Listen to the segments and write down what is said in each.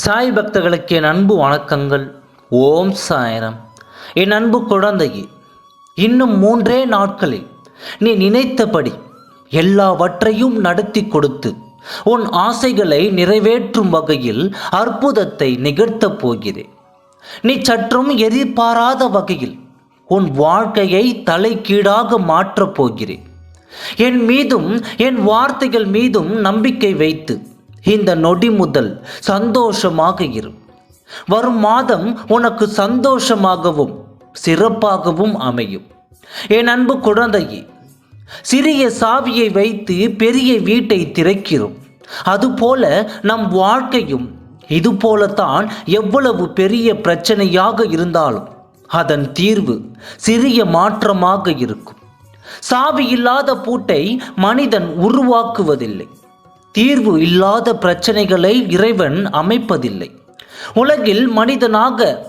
சாய் பக்தர்களுக்கு என் அன்பு வணக்கங்கள். ஓம் சாயரம். என் அன்பு குழந்தையே இன்னும் மூன்றே நாட்களில் நீ நினைத்தபடி எல்லாவற்றையும் நடத்தி கொடுத்து உன் ஆசைகளை நிறைவேற்றும் வகையில் அற்புதத்தை நிகழ்த்தப் போகிறேன். நீ சற்றும் எதிர்பாராத வகையில் உன் வாழ்க்கையை தலைக்கீடாக மாற்றப் போகிறேன். என் மீதும் என் வார்த்தைகள் மீதும் நம்பிக்கை வைத்து இந்த நொடி முதல் சந்தோஷமாக இரு. வரும் மாதம் உனக்கு சந்தோஷமாகவும் சிறப்பாகவும் அமையும். என் அன்பு குழந்தையே சிறிய சாவியை வைத்து பெரிய வீட்டை திறக்கிறோம். அதுபோல நம் வாழ்க்கையும் இதுபோலத்தான் எவ்வளவு பெரிய பிரச்சனையாக இருந்தாலும் அதன் தீர்வு சிறிய மாற்றமாக இருக்கும். சாவி இல்லாத பூட்டை மனிதன் உருவாக்குவதில்லை. தீர்வு இல்லாத பிரச்சனைகளை இறைவன் அமைப்பதில்லை. உலகில் மனிதனாக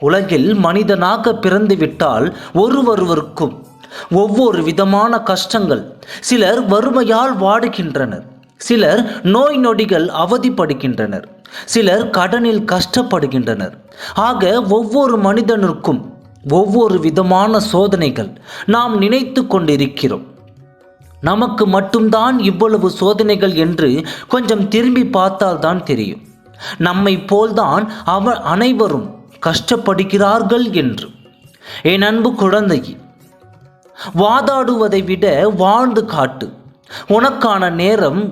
உலகில் மனிதனாக பிறந்துவிட்டால் ஒருவருவருக்கும் ஒவ்வொரு விதமான கஷ்டங்கள். சிலர் வறுமையால் வாடுகின்றனர். சிலர் நோய் நொடிகள் அவதிப்படுகின்றனர். சிலர் கடனில் கஷ்டப்படுகின்றனர். ஆக ஒவ்வொரு மனிதனுக்கும் ஒவ்வொரு விதமான சோதனைகள் நாம் நினைத்து கொண்டிருக்கிறோம். நமக்கு மட்டும்தான் இவ்வளவு சோதனைகள் என்று கொஞ்சம் திரும்பி பார்த்தால்தான் தெரியும். நம்மை போல்தான் அவ அனைவரும் கஷ்டப்படுகிறார்கள் என்று. என் அன்பு குழந்தை வாதாடுவதை விட வாழ்ந்து காட்டு. உனக்கான நேரம்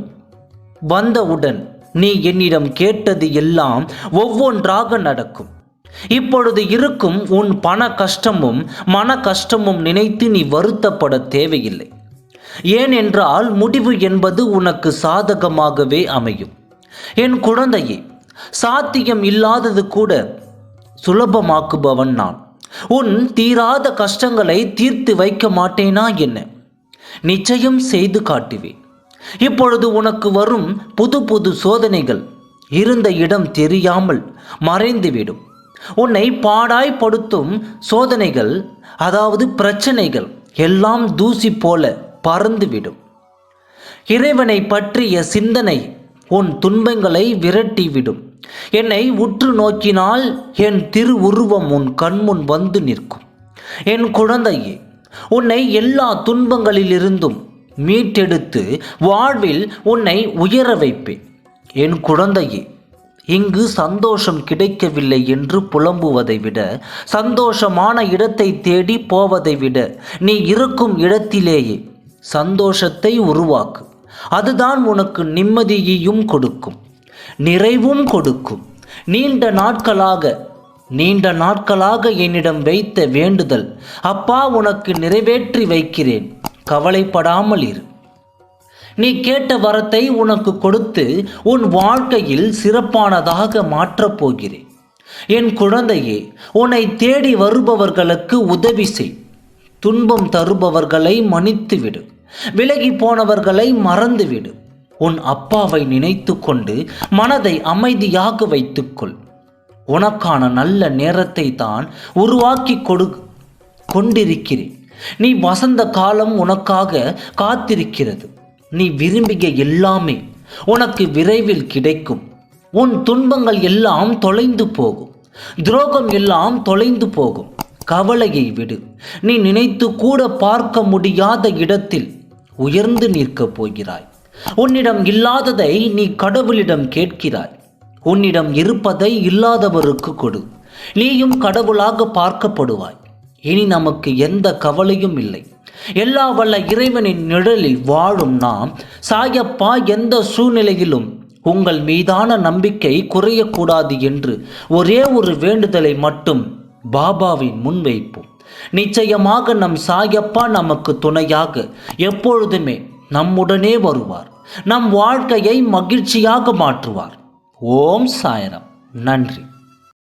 வந்தவுடன் நீ என்னிடம் கேட்டது எல்லாம் ஒவ்வொன்றாக நடக்கும். இப்பொழுது இருக்கும் உன் பண கஷ்டமும் மன கஷ்டமும் நினைத்து நீ வருத்தப்பட தேவையில்லை. ஏனென்றால் முடிவு என்பது உனக்கு சாதகமாகவே அமையும். என் குழந்தையே சாத்தியம் இல்லாதது கூட சுலபமாக்குபவன் நான். உன் தீராத கஷ்டங்களை தீர்த்து வைக்க மாட்டேனா என்ன? நிச்சயம் செய்து காட்டுவேன். இப்பொழுது உனக்கு வரும் புது புது சோதனைகள் இருந்த இடம் தெரியாமல் மறைந்துவிடும். உன்னை பாடாய்படுத்தும் சோதனைகள் அதாவது பிரச்சனைகள் எல்லாம் தூசி போல பறந்துவிடும். இறைவனை பற்றிய சிந்தனை உன் துன்பங்களை விரட்டிவிடும். என்னை உற்று நோக்கினால் என் திருவுருவம் உன் கண்முன் வந்து நிற்கும். என் குழந்தையே உன்னை எல்லா துன்பங்களிலிருந்தும் மீட்டெடுத்து வாழ்வில் உன்னை உயர வைப்பேன். என் குழந்தையே இங்கு சந்தோஷம் கிடைக்கவில்லை என்று புலம்புவதை விட சந்தோஷமான இடத்தை தேடி போவதை விட நீ இருக்கும் இடத்திலேயே சந்தோஷத்தை உருவாக்கு. அதுதான் உனக்கு நிம்மதியையும் கொடுக்கும். நிறைவும் கொடுக்கும். நீண்ட நாட்களாக நீண்ட நாட்களாக என்னிடம் வைத்த வேண்டுதல் அப்பா உனக்கு நிறைவேற்றி வைக்கிறேன். கவலைப்படாமல் இரு. நீ கேட்ட வரத்தை உனக்கு கொடுத்து உன் வாழ்க்கையில் சிறப்பானதாக மாற்றப் போகிறேன். என் குழந்தையே உன்னை தேடி வருபவர்களுக்கு உதவி செய். துன்பம் தருபவர்களை மன்னித்துவிடு. விலகி போனவர்களை மறந்துவிடு. உன் அப்பாவை நினைத்து கொண்டு மனதை அமைதியாக வைத்துக்கொள். உனக்கான நல்ல நேரத்தை தான் உருவாக்கி கொடு கொண்டிருக்கிறேன். நீ வசந்த காலம் உனக்காக காத்திருக்கிறது. நீ விரும்பிய எல்லாமே உனக்கு விரைவில் கிடைக்கும். உன் துன்பங்கள் எல்லாம் தொலைந்து போகும். துரோகம் எல்லாம் தொலைந்து போகும். கவலையை விடு. நீ நினைத்து கூட பார்க்க முடியாத இடத்தில் உயர்ந்து நிற்கப் போகிறாய். உன்னிடம் இல்லாததை நீ கடவுளிடம் கேட்கிறாய். உன்னிடம் இருப்பதை இல்லாதவருக்கு கொடு. நீயும் கடவுளாக பார்க்கப்படுவாய். இனி நமக்கு எந்த கவலையும் இல்லை. எல்லா வல்ல இறைவனின் நிழலில் வாழும் நாம் சாயப்பா எந்த சூழ்நிலையிலும் உங்கள் மீதான நம்பிக்கை குறையக்கூடாது என்று ஒரே ஒரு வேண்டுதலை மட்டும் பாபாவின் முன்வைப்போம் நிச்சயமாக நம் சாயப்பா நமக்கு துணையாக எப்பொழுதுமே நம்முடனே வருவார். நம் வாழ்க்கையை மகிழ்ச்சியாக மாற்றுவார். ஓம் சாயரம். நன்றி.